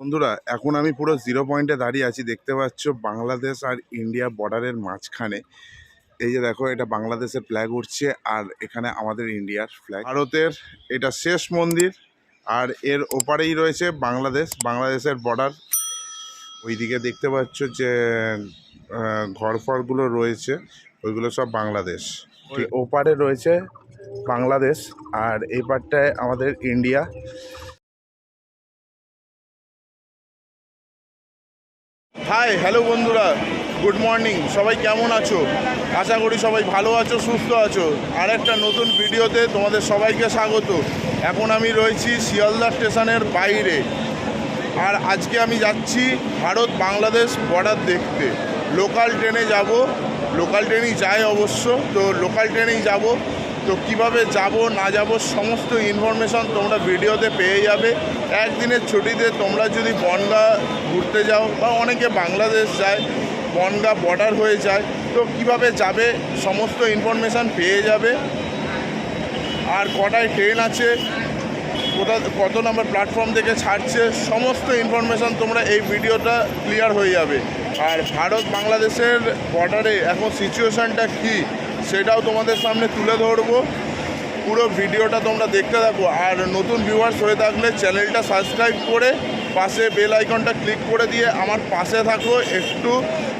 বন্ধুরা এখন আমি পুরো জিরো পয়েন্টে দাঁড়িয়ে আছি। দেখতে পাচ্ছ বাংলাদেশ আর ইন্ডিয়া বর্ডারের মাঝখানে। এই যে দেখো এটা বাংলাদেশের ফ্ল্যাগ উঠছে আর এখানে আমাদের ইন্ডিয়ার ফ্ল্যাগ ভারতের এটা শেষ মন্দির আর এর ওপারেই রয়েছে বাংলাদেশ বাংলাদেশের বর্ডার ওইদিকে দেখতে পাচ্ছ যে আহ, ঘরফরগুলো রয়েছে ওইগুলো সব বাংলাদেশ। ওপারে রয়েছে বাংলাদেশ আর এই পারটায় আমাদের ইন্ডিয়া। হাই হ্যালো বন্ধুরা গুড মর্নিং সবাই কেমন আছো? আশা করি সবাই ভালো আছো, সুস্থ আছো। আর একটা নতুন ভিডিওতে তোমাদের সবাইকে স্বাগত। এখন আমি রয়েছি শিয়ালদা স্টেশনের বাইরে। আর আজকে আমি যাচ্ছি ভারত বাংলাদেশ বর্ডার দেখতে। লোকাল ট্রেনে যাব। লোকাল ট্রেনেই যায় অবশ্য, তো লোকাল ট্রেনেই যাব। তো কীভাবে যাব, না যাব, সমস্ত ইনফরমেশন তোমরা ভিডিওতে পেয়ে যাবে। একদিনের ছুটিতে তোমরা যদি বনগা ঘুরতে যাও, বা অনেকে বাংলাদেশ যায়, বনগা বর্ডার হয়ে যায়, তো কীভাবে যাবে, সমস্ত ইনফরমেশান পেয়ে যাবে। আর কটায় ট্রেন আছে, কোথা, কত নম্বর প্ল্যাটফর্ম থেকে ছাড়ছে, সমস্ত ইনফরমেশান তোমরা এই ভিডিওটা ক্লিয়ার হয়ে যাবে। আর ভারত বাংলাদেশের বর্ডারে এখন সিচুয়েশানটা কী? সেটাও তোমাদের সামনে তুলে ধরবো। পুরো ভিডিওটা তোমরা দেখতে থাকো। আর নতুন ভিউয়ার্স হয়ে থাকলে চ্যানেলটা সাবস্ক্রাইব করে পাশে বেল আইকনটা ক্লিক করে দিয়ে আমার পাশে থাকো। একটু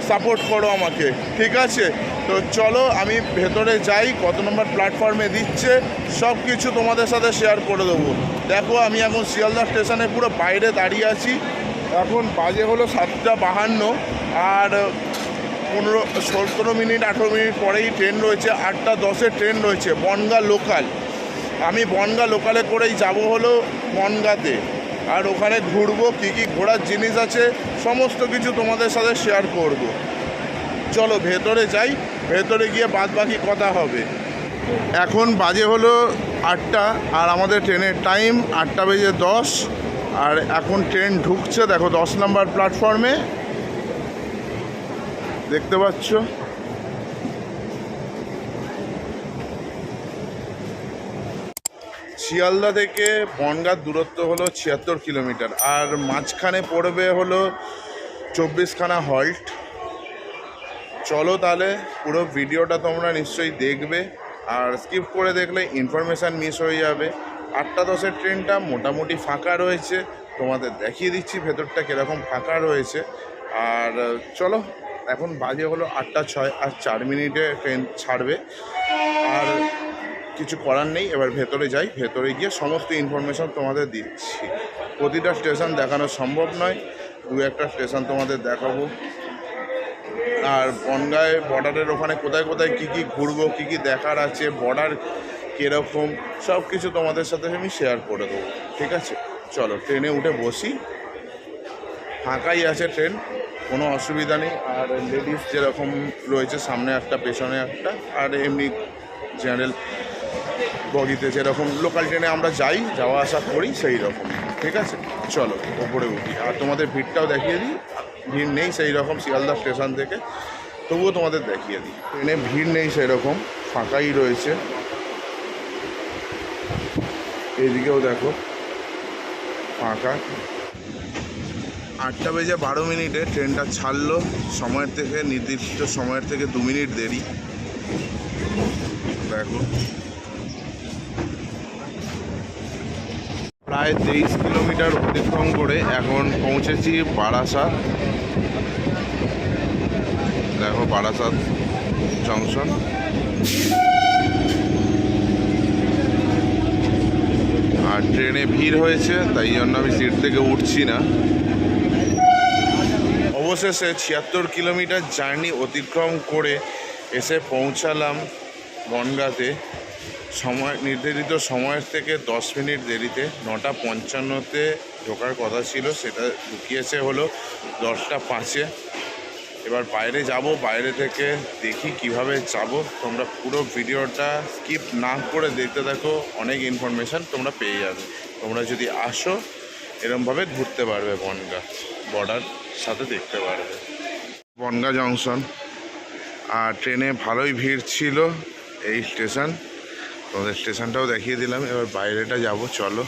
সাপোর্ট করো আমাকে। ঠিক আছে? তো চলো, আমি ভেতরে যাই। কত নম্বর প্ল্যাটফর্মে দিচ্ছে। সব কিছু তোমাদের সাথে শেয়ার করে দেবো। দেখো, আমি এখন শিয়ালদা স্টেশনে পুরো বাইরে দাঁড়িয়ে আছি। এখন বাজে হলো সাতটা বাহান্ন। আর পনেরো, সতেরো মিনিট, আঠেরো মিনিট পরেই ট্রেন রয়েছে, আটটা দশের ট্রেন রয়েছে, বনগা লোকাল আমি বনগা লোকালে করেই যাব হলো বনগাতে। আর ওখানে ঘুরবো, কী কী ঘোরার জিনিস আছে, সমস্ত কিছু তোমাদের সাথে শেয়ার করব। চলো, ভেতরে যাই, ভেতরে গিয়ে বাদ বাকি কথা হবে। এখন বাজে হলো আটটা, আর আমাদের ট্রেনের টাইম আটটা বেজে দশ, আর এখন ট্রেন ঢুকছে, দেখো দশ নম্বর প্ল্যাটফর্মে দেখতে পাচ্ছ? শিয়ালদা থেকে বনগার দূরত্ব হলো ছিয়াত্তর কিলোমিটার, আর মাঝখানে পড়বে হলো চব্বিশখানা হল্ট। চলো তাহলে পুরো ভিডিওটা তোমরা নিশ্চয়ই দেখবে, আর স্কিপ করে দেখলে ইনফরমেশান মিস হয়ে যাবে। আটটা দশের ট্রেনটা মোটামুটি ফাঁকা রয়েছে, তোমাদের দেখিয়ে দিচ্ছি ভেতরটা কীরকম ফাঁকা রয়েছে। আর চলো এখন বাজে হলো আটটা ছয় আর চার মিনিটে ট্রেন ছাড়বে। আর কিছু করার নেই, এবার ভেতরে যাই। ভেতরে গিয়ে সমস্ত ইনফরমেশন তোমাদের দিচ্ছি। প্রতিটা স্টেশন দেখানো সম্ভব নয়। দু একটা স্টেশন তোমাদের দেখাবো। আর বনগায় বর্ডারের ওখানে কোথায় কোথায় কী কী ঘুরবো, কী কী দেখার আছে বর্ডার কীরকম সব কিছু তোমাদের সাথে আমি শেয়ার করে দেবো। ঠিক আছে? চলো, ট্রেনে উঠে বসি। ফাঁকাই আছে ট্রেন। কোনো অসুবিধা নেই। আর লেডিস যেরকম রয়েছে, সামনে একটা, পেছনে একটা, আর এমনি জেনারেল বগিতে যেরকম লোকাল ট্রেনে আমরা যাই, যাওয়া আসা করি সেই রকম ঠিক আছে? চলো, ওপরে উঠি। আর তোমাদের ভিড়টাও দেখিয়ে দিই। ভিড় নেই সেই রকম শিয়ালদা স্টেশন থেকে। তবুও তোমাদের দেখিয়ে দিই। ট্রেনে ভিড় নেই সেই রকম ফাঁকাই রয়েছে। এইদিকেও দেখো, ফাঁকা। আটটা বেজে বারো মিনিটে ট্রেনটা ছাড়লো। সময়ের থেকে নির্দিষ্ট সময়ের থেকে দু মিনিট দেরি। দেখো। প্রায় তেইশ কিলোমিটার অতিক্রম করে এখন পৌঁছেছি বারাসাত। দেখো বারাসাত জংশন আর ট্রেনে ভিড় হয়েছে, তাই জন্য আমি সিট থেকে উঠছি না। অবশেষে ছিয়াত্তর কিলোমিটার জার্নি অতিক্রম করে এসে পৌঁছালাম বনগাঁতে। সময়, নির্ধারিত সময়ের থেকে দশ মিনিট দেরিতে, নটা পঞ্চান্নতে ঢোকার কথা ছিল, সেটা ঢুকিয়েছে হলো দশটা পাঁচে। এবার বাইরে যাব, বাইরে থেকে দেখি কীভাবে যাব। তোমরা পুরো ভিডিওটা স্কিপ না করে দেখতে থাকো, অনেক ইনফরমেশান তোমরা পেয়ে যাবে। তোমরা যদি আসো, এরমভাবে ঘুরতে পারবে বনগা বর্ডার সাথে দেখতে পারবে। বনগা জংশন। আর ট্রেনে ভালোই ভিড় ছিল এই স্টেশন। তোমাদের স্টেশনটাও দেখিয়ে দিলাম। এবার বাইরেটা যাব, চলো।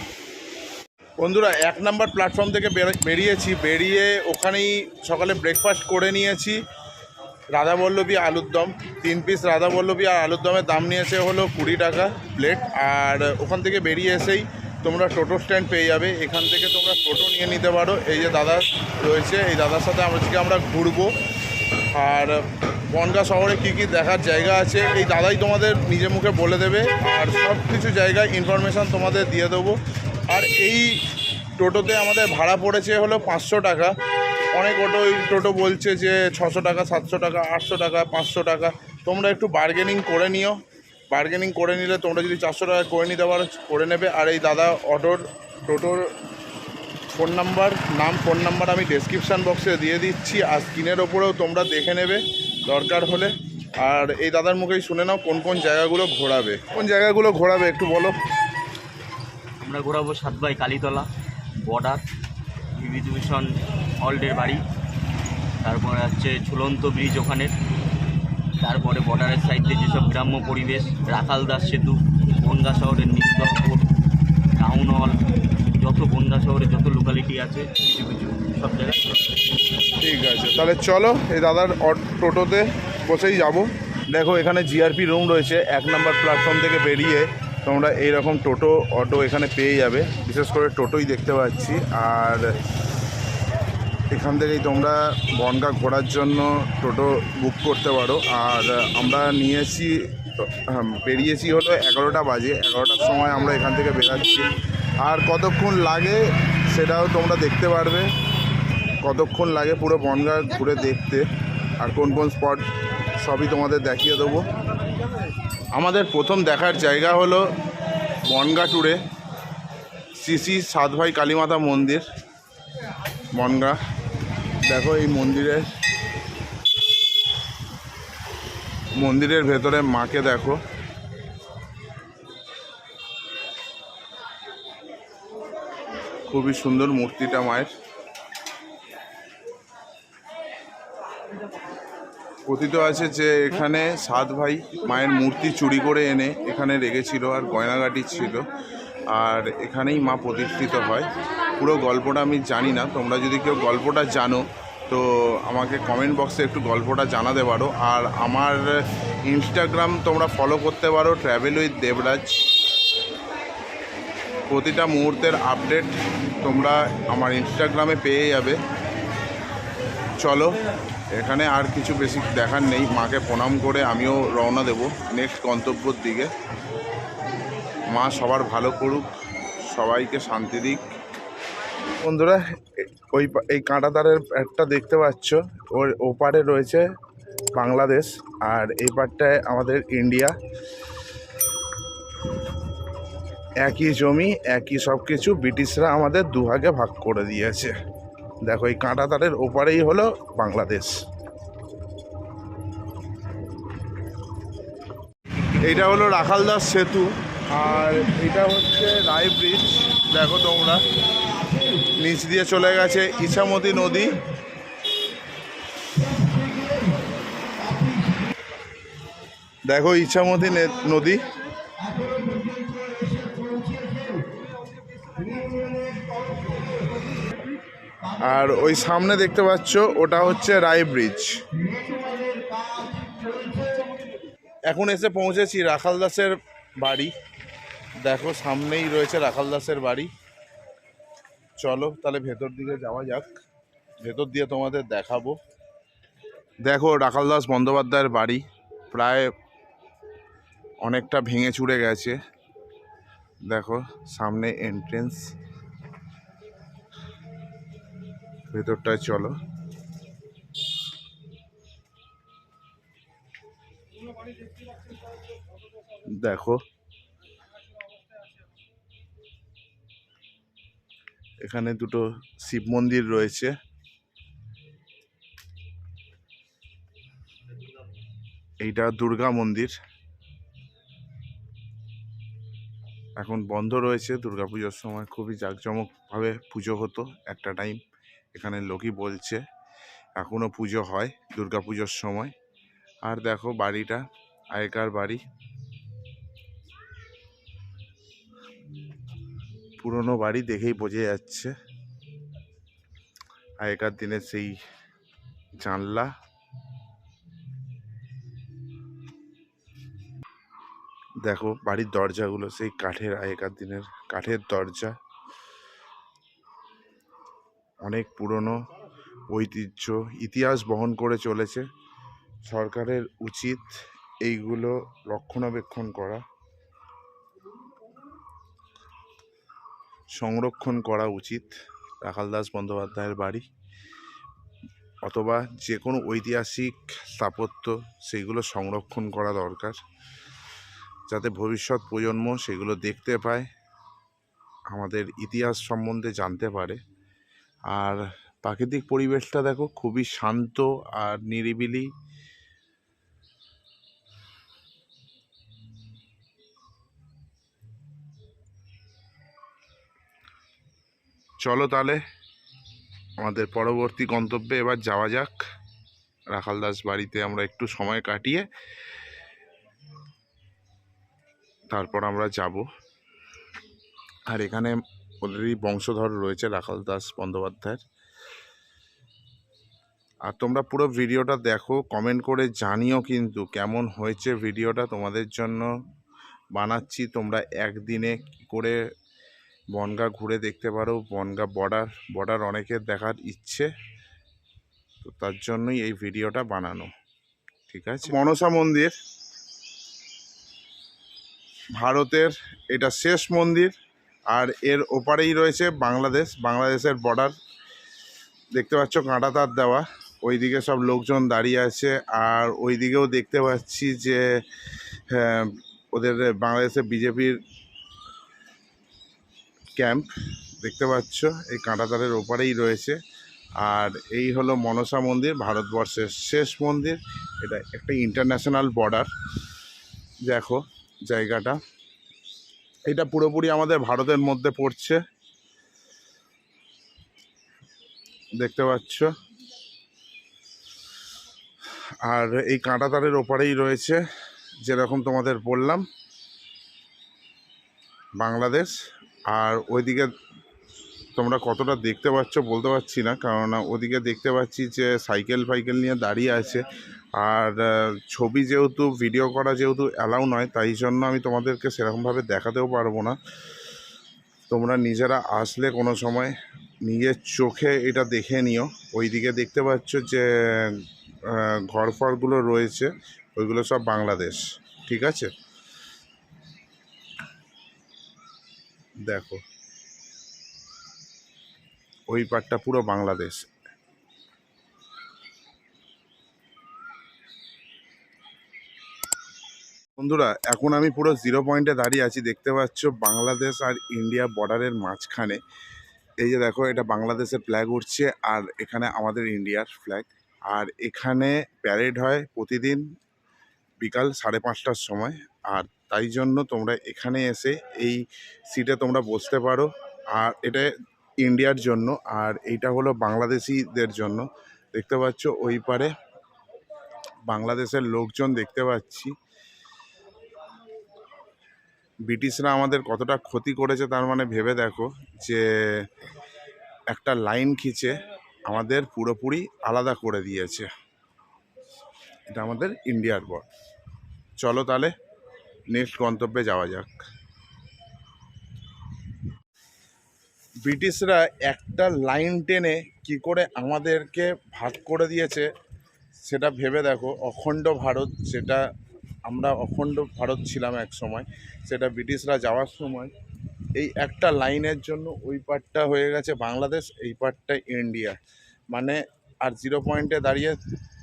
বন্ধুরা, এক নাম্বার প্ল্যাটফর্ম থেকে বেরিয়েছি। বেরিয়ে ওখানেই সকালে ব্রেকফাস্ট করে নিয়েছি। রাধাবল্লভী আলুর দম। তিন পিস রাধাবল্লভী আর আলুর দমের দাম নিয়েছে হলো কুড়ি টাকা প্লেট আর ওখান থেকে বেরিয়ে এসেই তোমরা টোটো স্ট্যান্ড পেয়ে যাবে। এখান থেকে তোমরা টোটো নিয়ে নিতে পারো। এই যে দাদা রয়েছে, এই দাদার সাথে আজকে আমরা ঘুরবো। আর বনগা শহরে কী কী দেখার জায়গা আছে, এই দাদাই তোমাদের নিজে মুখে বলে দেবে। আর সব কিছু জায়গায় ইনফরমেশান তোমাদের দিয়ে দেবো। আর এই টোটোতে আমাদের ভাড়া পড়েছে হলো পাঁচশো টাকা। অনেক অটো ওই টোটো বলছে যে ছশো টাকা, সাতশো টাকা, আটশো টাকা, পাঁচশো টাকা। তোমরা একটু বার্গেনিং করে নিও। বার্গেনিং করে নিলে তোমরা যদি চারশো টাকা করে নিতে পারো, করে নেবে। আর এই দাদা অটোর টোটোর ফোন নাম্বার নাম ফোন নাম্বার আমি ডেসক্রিপশান বক্সে দিয়ে দিচ্ছি। আর স্ক্রিনের ওপরেও তোমরা দেখে নেবে, দরকার হলে। আর এই দাদার মুখেই শুনে নাও কোন কোন জায়গাগুলো ঘোরাবে। কোন জায়গাগুলো ঘোরাবে একটু বলো। আমরা ঘোরাবো সাতবাই কালীতলা বর্ডার বিভূতিভূষণ হল্ডের বাড়ি। তারপরে হচ্ছে ঝুলন্ত ব্রিজ ওখানে তারপরে বর্ডারের সাইডে যেসব গ্রাম্য পরিবেশ রাখালদাস সেতু, বনগা শহরের নিস্তপুর টাউন হল যত বনগা শহরে যত লোকালিটি আছে, কিছু কিছু সব জায়গায় ঠিক আছে, তাহলে চলো, এই দাদার টোটোতে বসেই যাব। দেখো, এখানে জিআরপি রুম রয়েছে, এক নাম্বার প্ল্যাটফর্ম থেকে বেরিয়ে তোমরা এইরকম টোটো, অটো এখানে পেয়ে যাবে। বিশেষ করে টোটোই দেখতে পাচ্ছি। আর এখান থেকেই তোমরা বনগা ঘোরার জন্য টোটো বুক করতে পারো। আর আমরা নিয়েছি বেরিয়েছি হলো এগারোটা বাজে। এগারোটার সময় আমরা এখান থেকে বেরাচ্ছি। আর কতক্ষণ লাগে সেটাও তোমরা দেখতে পারবে। কতক্ষণ লাগে পুরো বনগা ঘুরে দেখতে। আর কোন কোন স্পট সবই তোমাদের দেখিয়ে দেবো। আমাদের প্রথম দেখার জায়গা হলো বনগা ট্যুরে শ্রী সাত ভাই কালীমাতা মন্দির, বনগা। দেখো এই মন্দিরের মন্দিরের ভেতরে মাকে দেখো। খুবই সুন্দর মূর্তিটা মায়ের। কথিত আছে যে এখানে সাত ভাই মায়ের মূর্তি চুরি করে এনে এখানে রেখেছিল আর গয়নাগাটি ছিল। আর এখানেই মা প্রতিষ্ঠিত হয়। পুরো গল্পটা আমি জানি না। তোমরা যদি কেউ গল্পটা জানো, তো আমাকে কমেন্ট বক্সে একটু গল্পটা জানাতে পারো। আর আমার ইনস্টাগ্রাম তোমরা ফলো করতে পারো ট্র্যাভেল উইথ দেবরাজ প্রতিটা মুহূর্তের আপডেট তোমরা আমার ইনস্টাগ্রামে পেয়ে যাবে। চলো, এখানে আর কিছু বেশি দেখার নেই। মাকে প্রণাম করে আমিও রওনা দেব নেক্সট গন্তব্যর দিকে। মা সবার ভালো করুক, সবাইকে শান্তি দিক। বন্ধুরা, ওই এই কাঁটাতারের একটা দেখতে পাচ্ছ। ওর ওপারে রয়েছে বাংলাদেশ আর এই পারটায় আমাদের ইন্ডিয়া। একই জমি, একই সব কিছু ব্রিটিশরা আমাদের দুভাগে ভাগ করে দিয়েছে। দেখো, এই কাঁটাতারের ওপারেই হলো বাংলাদেশ। এইটা হলো রাখালদাস সেতু আর এটা হচ্ছে রায় ব্রিজ দেখো তোমরা। নিচ দিয়ে চলে গেছে ইছামতি নদী। দেখো ইছামতি নদী। আর ওই সামনে দেখতে পাচ্ছ, ওটা হচ্ছে রায় ব্রিজ। এখন এসে পৌঁছেছি রাখাল দাসের বাড়ি। দেখো সামনেই রয়েছে রাখাল দাসের বাড়ি। চলো, তাহলে ভেতর দিকে যাওয়া যাক। ভেতর দিয়ে তোমাদের দেখাবো। দেখো, রাখাল দাস বন্দ্যোপাধ্যায়ের বাড়ি। প্রায় অনেকটা ভেঙে চুড়ে গেছে। দেখো, সামনে এন্ট্রেন্স ভেতরটায় চলো। দেখো এখানে দুটো শিব মন্দির রয়েছে। এইটা দুর্গা মন্দির। এখন বন্ধ রয়েছে দুর্গাপুজোর সময় খুবই জাঁকজমকভাবে পুজো হতো একটা টাইম। এখানে লোকই বলছে এখনও পুজো হয় দুর্গাপুজোর সময়। আর দেখো বাড়িটা, আগেকার বাড়ি। পুরনো বাড়ি দেখেই বোঝা যাচ্ছে। আগেকার দিনের সেই জানলা। দেখো, বাড়ির দরজাগুলো সেই কাঠের, আগেকার দিনের কাঠের দরজা। অনেক পুরনো ঐতিহ্য, ইতিহাস বহন করে চলেছে। সরকারের উচিত এইগুলো রক্ষণাবেক্ষণ করা। সংরক্ষণ করা উচিত রাখাল দাস বন্দ্যোপাধ্যায়ের বাড়ি। অথবা যে কোনো ঐতিহাসিক স্থাপত্য সেগুলো সংরক্ষণ করা দরকার, যাতে ভবিষ্যৎ প্রজন্ম সেগুলো দেখতে পায়, আমাদের ইতিহাস সম্বন্ধে জানতে পারে। আর প্রাকৃতিক পরিবেশটা দেখো, খুবই শান্ত আর নিরিবিলি। চলো তাহলে। আমাদের পরবর্তী গন্তব্যে এবার যাওয়া যাক। রাখাল দাস বাড়িতে আমরা একটু সময় কাটিয়ে তারপর আমরা যাব। আর এখানে ওদেরই বংশধর রয়েছে রাখাল দাস বন্দ্যোপাধ্যায়ের। আর তোমরা পুরো ভিডিওটা দেখো কমেন্ট করে জানিও কিন্তু কেমন হয়েছে ভিডিওটা তোমাদের জন্য। বানাচ্ছি তোমরা একদিনে করে বনগা ঘুরে দেখতে পারো। বনগা বর্ডার বর্ডার অনেকের দেখার ইচ্ছে। তো তার জন্যই এই ভিডিওটা বানানো। ঠিক আছে? মনসা মন্দির। ভারতের এটা শেষ মন্দির। আর এর ওপারেই রয়েছে বাংলাদেশ। বাংলাদেশের বর্ডার দেখতে পাচ্ছ কাঁটা তার দেওয়া। ওইদিকে সব লোকজন দাঁড়িয়ে আছে। আর ওইদিকেও দেখতে পাচ্ছি যে হ্যাঁ, ওদের বাংলাদেশের বিজেপির ক্যাম্প দেখতে পাচ্ছ। এই কাঁটাতারের ওপারেই রয়েছে। আর এই হলো মনসা মন্দির, ভারতবর্ষের শেষ মন্দির। এটা একটা ইন্টারন্যাশনাল বর্ডার। দেখো জায়গাটা। এটা পুরোপুরি আমাদের ভারতের মধ্যে পড়ছে। দেখতে পাচ্ছ। আর এই কাঁটাতারের ওপারেই রয়েছে, যেরকম তোমাদের বললাম, বাংলাদেশ। আর ওইদিকে তোমরা কতটা দেখতে পাচ্ছ বলতে পারছি না কারণ ওদিকে দেখতে পাচ্ছি যে সাইকেল ফাইকেল নিয়ে দাঁড়িয়ে আছে। আর ছবি যেহেতু ভিডিও করা যেহেতু অ্যালাউ নয় তাই জন্য আমি তোমাদেরকে সেরকমভাবে দেখাতেও পারব না। তোমরা নিজেরা আসলে কোনো সময় নিজের চোখে এটা দেখে নিও। ওইদিকে দেখতে পাচ্ছ যে আহ, ঘরফরগুলো রয়েছে ওইগুলো সব বাংলাদেশ ঠিক আছে? দেখো। ওই পাটটা পুরো বাংলাদেশ। বন্ধুরা, এখন আমি পুরো জিরো পয়েন্টে দাঁড়িয়ে আছি। দেখতে পাচ্ছ বাংলাদেশ আর ইন্ডিয়া বর্ডারের মাঝখানে। এই যে দেখো, এটা বাংলাদেশের ফ্ল্যাগ উঠছে আর এখানে আমাদের ইন্ডিয়ার ফ্ল্যাগ আর এখানে প্যারেড হয় প্রতিদিন বিকাল সাড়ে পাঁচটার সময়। আর তাই জন্য তোমরা এখানে এসে এই সিটে তোমরা বসতে পারো। আর এটা ইন্ডিয়ার জন্য, আর এইটা হলো বাংলাদেশিদের জন্য। দেখতে পাচ্ছ ওই পারে বাংলাদেশের লোকজন দেখতে পাচ্ছি। ব্রিটিশরা আমাদের কতটা ক্ষতি করেছে তার মানে ভেবে দেখো যে একটা লাইন খিচে আমাদের পুরোপুরি আলাদা করে দিয়েছে। এটা আমাদের ইন্ডিয়ার পর চলো তাহলে নেক্সট গন্তব্যে যাওয়া যাক। ব্রিটিশরা একটা লাইন টেনে কি করে আমাদেরকে ভাগ করে দিয়েছে, সেটা ভেবে দেখো। অখণ্ড ভারত যেটা আমরা অখণ্ড ভারত ছিলাম এক সময়, সেটা ব্রিটিশরা যাওয়ার সময়। এই একটা লাইনের জন্য ওই পার্টটা হয়ে গেছে বাংলাদেশ, এই পার্টটা ইন্ডিয়া। মানে আর জিরো পয়েন্টে দাঁড়িয়ে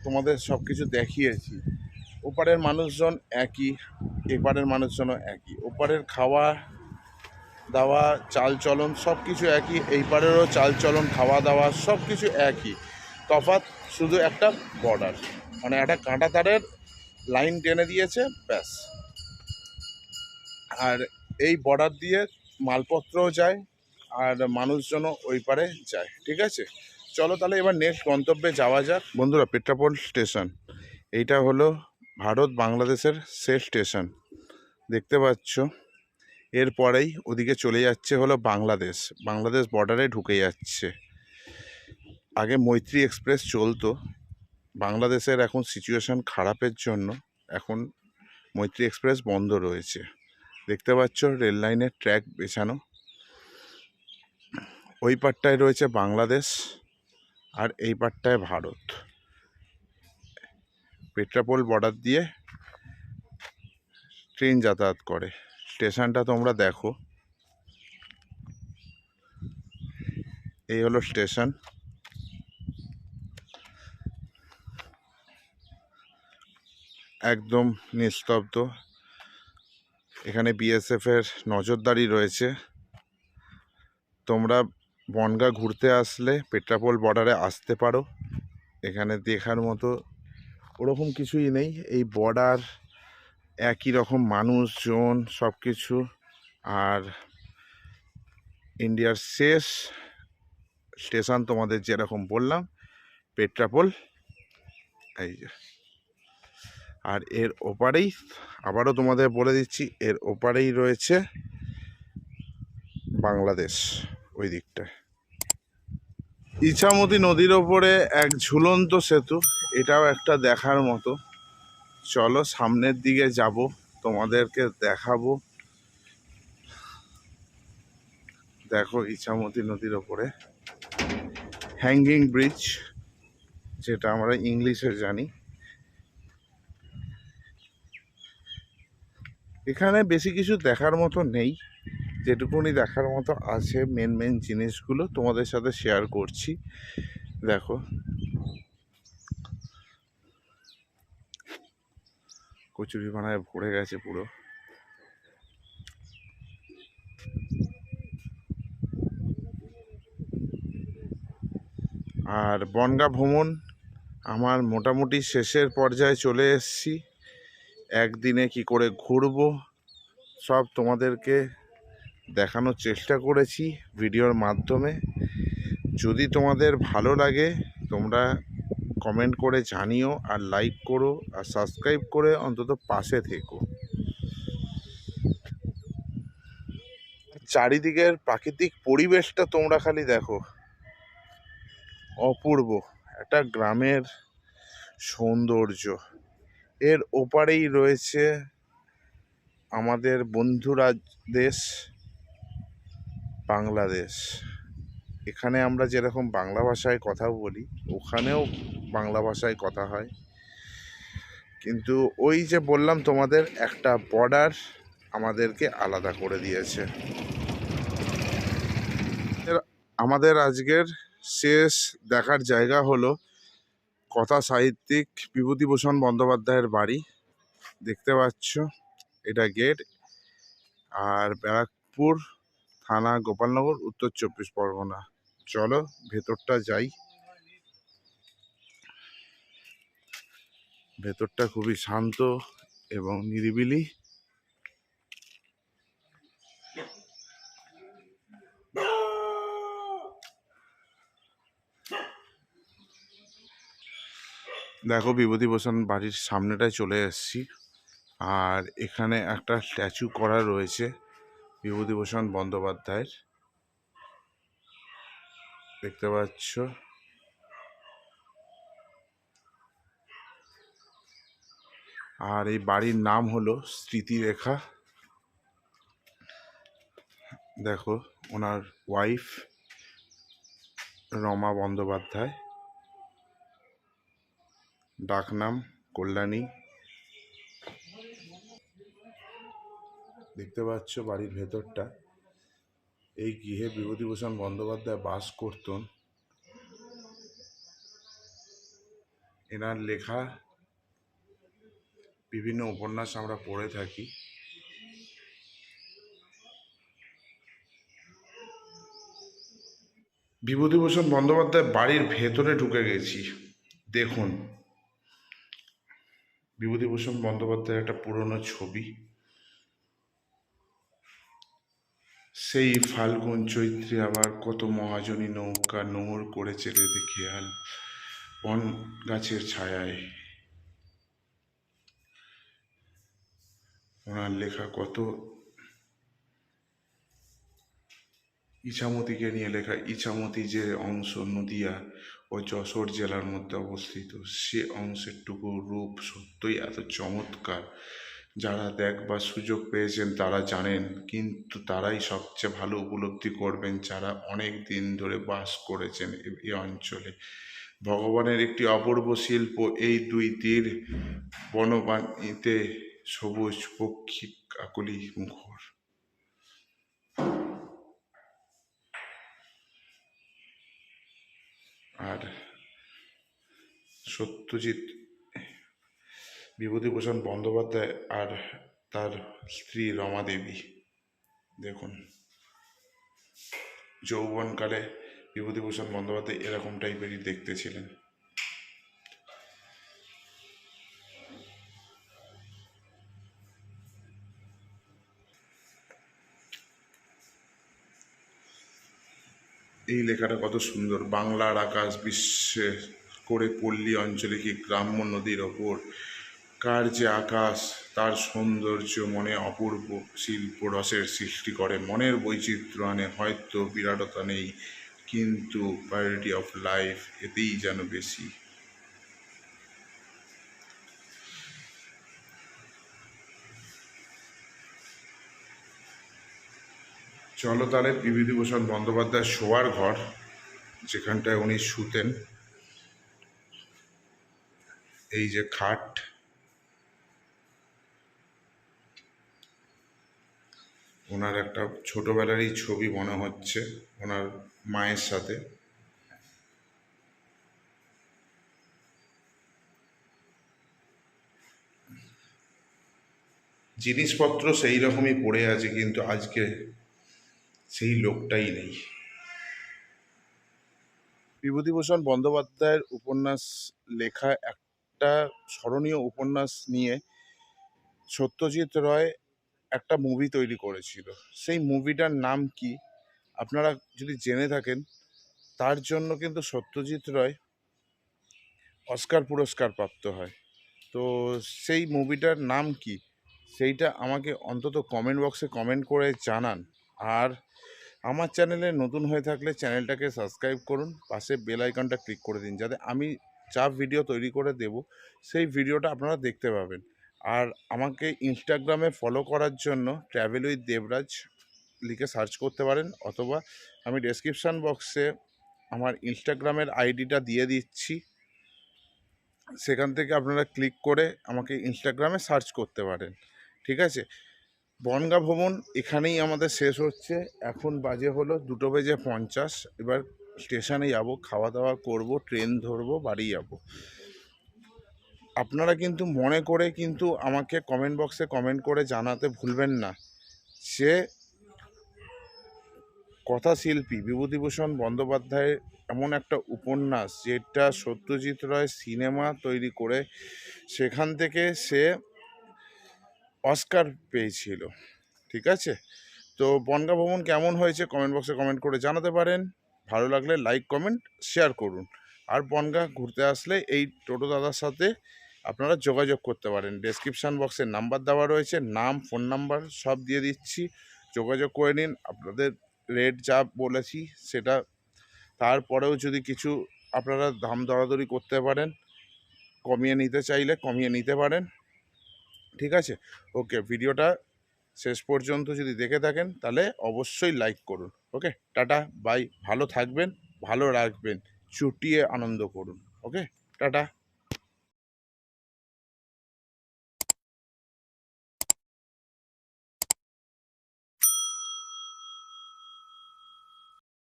তোমাদের সব কিছু দেখিয়েছি। ওপারের মানুষজন একই, এপারের মানুষজনও একই। ওপারের খাওয়া, দাওয়া, চালচলন সব কিছু একই এই পারেরও চালচলন, খাওয়া, দাওয়া সব কিছু একই। তফাৎ শুধু একটা বর্ডার মানে একটা কাঁটা তারের লাইন টেনে দিয়েছে, ব্যাস। আর এই বর্ডার দিয়ে মালপত্রও যায়, আর মানুষজনও ওই পারে যায়, ঠিক আছে? চলো তাহলে এবার নেক্সট গন্তব্যে যাওয়া যাক। বন্ধুরা, পেট্রাপোল স্টেশন, এইটা হলো ভারত বাংলাদেশের শেষ স্টেশন। দেখতে পাচ্ছ? এরপরেই ওদিকে চলে যাচ্ছে হলো বাংলাদেশ। বাংলাদেশ বর্ডারে ঢুকে যাচ্ছে। আগে মৈত্রী এক্সপ্রেস চলতো। বাংলাদেশের এখন সিচুয়েশন খারাপের জন্য এখন মৈত্রী এক্সপ্রেস বন্ধ রয়েছে। দেখতে পাচ্ছ? রেল লাইনের ট্র্যাক বেছানো ওই পারটায় রয়েছে বাংলাদেশ আর এই পারটায় ভারত। পেট্রাপোল বর্ডার দিয়ে ট্রেন যাতায়াত করে। স্টেশনটা তোমরা দেখো। এই হলো স্টেশন। একদম নিস্তব্ধ। এখানে বিএসএফ এর নজরদারি রয়েছে। তোমরা বনগা ঘুরতে আসলে পেট্রাপোল বর্ডারে আসতে পারো। এখানে দেখার মতো ওরকম কিছুই নেই। এই বর্ডার একই রকম মানুষজন সব কিছু আর ইন্ডিয়ার শেষ স্টেশন তোমাদের যেরকম বললাম পেট্রাপোল এই যে। আর এর ওপারেই, আবারও তোমাদের বলে দিচ্ছি, এর ওপারেই রয়েছে বাংলাদেশ, ওই দিকটায়। ইছামতি নদীর ওপরে এক ঝুলন্ত সেতু, এটাও একটা দেখার মতো। চলো সামনের দিকে যাব, তোমাদেরকে দেখাবো। দেখো ইছামতি নদীর ওপরে। হ্যাঙ্গিং ব্রিজ যেটা আমরা ইংলিশে জানি। এখানে বেশি কিছু দেখার মতো নেই। যেটুকুনি দেখার মতো আছে মেন মেন জিনিসগুলো তোমাদের সাথে শেয়ার করছি। দেখো। কচুরি বানায় ভরে গেছে পুরো। আর বনগা ভ্রমণ আমার মোটামুটি শেষের পর্যায়ে চলে এসেছি। একদিনে কি করে ঘুরবো, সব তোমাদেরকে দেখানোর চেষ্টা করেছি ভিডিওর মাধ্যমে। যদি তোমাদের ভালো লাগে, তোমরা কমেন্ট করে জানিও আর লাইক করো আর সাবস্ক্রাইব করে অন্তত পাশে থেকো। চারিদিকের প্রাকৃতিক পরিবেশটা তোমরা খালি দেখো। অপূর্ব, একটা গ্রামের সৌন্দর্য। এর ওপারেই রয়েছে আমাদের বন্ধুরা দেশ। বাংলাদেশ। এখানে আমরা যেরকম বাংলা ভাষায় কথা বলি, ওখানেও বাংলা ভাষায় কথা হয়। কিন্তু ওই যে বললাম তোমাদের, একটা বর্ডার আমাদেরকে আলাদা করে দিয়েছে। আমাদের আজকের শেষ দেখার জায়গা হলো কথা সাহিত্যিক বিভূতিভূষণ বন্দ্যোপাধ্যায়ের বাড়ি। দেখতে পাচ্ছ, এটা গেট আর ব্যারাকপুর থানা গোপালনগর, উত্তর চব্বিশ পরগনা। চলো, ভেতরটা যাই। ভেতরটা খুবই শান্ত এবং নিরিবিলি। দেখো বিভূতিভূষণ বাড়ির সামনেটায় চলে এসেছি। আর এখানে একটা স্ট্যাচু করা রয়েছে। বিভূতিভূষণ বন্দ্যোপাধ্যায়ের। দেখতে পাচ্ছ। আর এই বাড়ির নাম হলো স্মৃতিরেখা। দেখো, ওনার ওয়াইফ রমা বন্দ্যোপাধ্যায়। ডাকনাম কল্যাণী। দেখতে পাচ্ছ বাড়ির ভেতরটা। এই গৃহে বিভূতিভূষণ বন্দ্যোপাধ্যায় বাস করতেন। এনার লেখা, বিভিন্ন উপন্যাস আমরা পড়ে থাকি। বিভূতিভূষণ বন্দ্যোপাধ্যায় বাড়ির ভেতরে ঢুকে গেছি। দেখুন, বিভূতিভূষণ বন্দ্যোপাধ্যায়ের একটা পুরনো ছবি। সেই ফাল্গুন চৈত্রে আবার কত মহাজনী নৌকা নোঙর করেছে রেদে খেয়াল, বন গাছের ছায়ায়। ওনার লেখা কত? ইছামতিকে নিয়ে লেখা, ইছামতি যে অংশ নদিয়া ও যশোর জেলার মধ্যে অবস্থিত, সে অংশের টুকু রূপ সত্যই এত চমৎকার। যারা দেখবার সুযোগ পেয়েছেন তারা জানেন, কিন্তু তারাই সবচেয়ে ভালো উপলব্ধি করবেন যারা অনেক দিন ধরে বাস করেছেন এই অঞ্চলে। ভগবানের একটি অপূর্ব শিল্প এই দুই তীর বনবাণীতে সবুজ পক্ষী কাকলি মুখর। আর সত্যজিৎ বিভূতিভূষণ বন্দ্যোপাধ্যায় আর তার স্ত্রী রমা দেবী দেখুন। যৌবনকালে বিভূতিভূষণ বন্দ্যোপাধ্যায় এরকম টাইপেরই দেখতে ছিলেন। এই লেখাটা কত সুন্দর। বাংলার আকাশ বিশ্বে করে পল্লী অঞ্চলে কি গ্রাম্য নদীর ওপর কার যে আকাশ, তার সৌন্দর্য মনে অপূর্ব। শিল্প রসের সৃষ্টি করে। মনের বৈচিত্র্য আনে, হয়তো বিরাটতা নেই, কিন্তু প্রায়োরিটি অফ লাইফ এতেই যেন বেশি। চলো তাহলে বিভূতিভূষণ বন্দ্যোপাধ্যায় শোয়ার ঘর, যেখানটায় উনি শুতেন। এই যে খাট ওনার একটা ছোটবেলারই ছবি মনে হচ্ছে ওনার মায়ের সাথে। জিনিসপত্র সেই রকমই পড়ে আছে কিন্তু আজকে সেই লোকটাই নেই। বিভূতিভূষণ বন্দ্যোপাধ্যায়ের উপন্যাস লেখা একটা স্মরণীয় উপন্যাস নিয়ে সত্যজিৎ রায় একটা মুভি তৈরি করেছিল। সেই মুভিটার নাম কি? আপনারা যদি জেনে থাকেন, তার জন্য কিন্তু সত্যজিৎ রায় অস্কার পুরস্কার প্রাপ্ত হয়। তো সেই মুভিটার নাম কি? সেইটা আমাকে অন্তত কমেন্ট বক্সে কমেন্ট করে জানান। আর আমার চ্যানেলে নতুন হয়ে থাকলে চ্যানেলটাকে সাবস্ক্রাইব করুন। পাশে বেল আইকনটা ক্লিক করে দিন। যাতে আমি যা ভিডিও তৈরি করে দেব, সেই ভিডিওটা আপনারা দেখতে পাবেন। আর আমাকে ইনস্টাগ্রামে ফলো করার জন্য ট্র্যাভেল উইথ দেবরাজ লিখে সার্চ করতে পারেন অথবা আমি ডেসক্রিপশান বক্সে আমার ইনস্টাগ্রামের আইডিটা দিয়ে দিচ্ছি। সেখান থেকে আপনারা ক্লিক করে আমাকে ইনস্টাগ্রামে সার্চ করতে পারেন। ঠিক আছে? বনগা ভ্রমণ এখানেই আমাদের শেষ হচ্ছে। এখন বাজে হলো দুটো বেজে পঞ্চাশ। এবার স্টেশনে যাব, খাওয়া দাওয়া করব ট্রেন ধরবো, বাড়ি যাব। আপনারা কিন্তু মনে করে কিন্তু আমাকে কমেন্ট বক্সে কমেন্ট করে জানাতে ভুলবেন না। যে কথাশিল্পী বিভূতিভূষণ বন্দ্যোপাধ্যায়ের এমন একটা উপন্যাস যেটা সত্যজিৎ রায় সিনেমা তৈরি করে সেখান থেকে সে অস্কার পেয়েছিল। ঠিক আছে? তো বনগা ভ্রমণ কেমন হয়েছে কমেন্ট বক্সে কমেন্ট করে জানাতে পারেন। ভালো লাগলে লাইক কমেন্ট শেয়ার করুন। আর বনগা ঘুরতে আসলে এই টোটো দাদার সাথে আপনারা যোগাযোগ করতে পারেন। ডেসক্রিপশান বক্সে নাম্বার দেওয়া রয়েছে, নাম ফোন নাম্বার সব দিয়ে দিচ্ছি। যোগাযোগ করে নিন, আপনাদের রেট যা বলেছি সেটা। তারপরেও যদি কিছু আপনারা দাম দরাদরি করতে পারেন, কমিয়ে নিতে চাইলে কমিয়ে নিতে পারেন। ঠিক আছে? ওকে, ভিডিওটা শেষ পর্যন্ত যদি দেখে থাকেন, তাহলে অবশ্যই লাইক করুন। ওকে, টাটা বাই ভালো থাকবেন, ভালো রাখবেন, চুটিয়ে আনন্দ করুন। Okay, tata.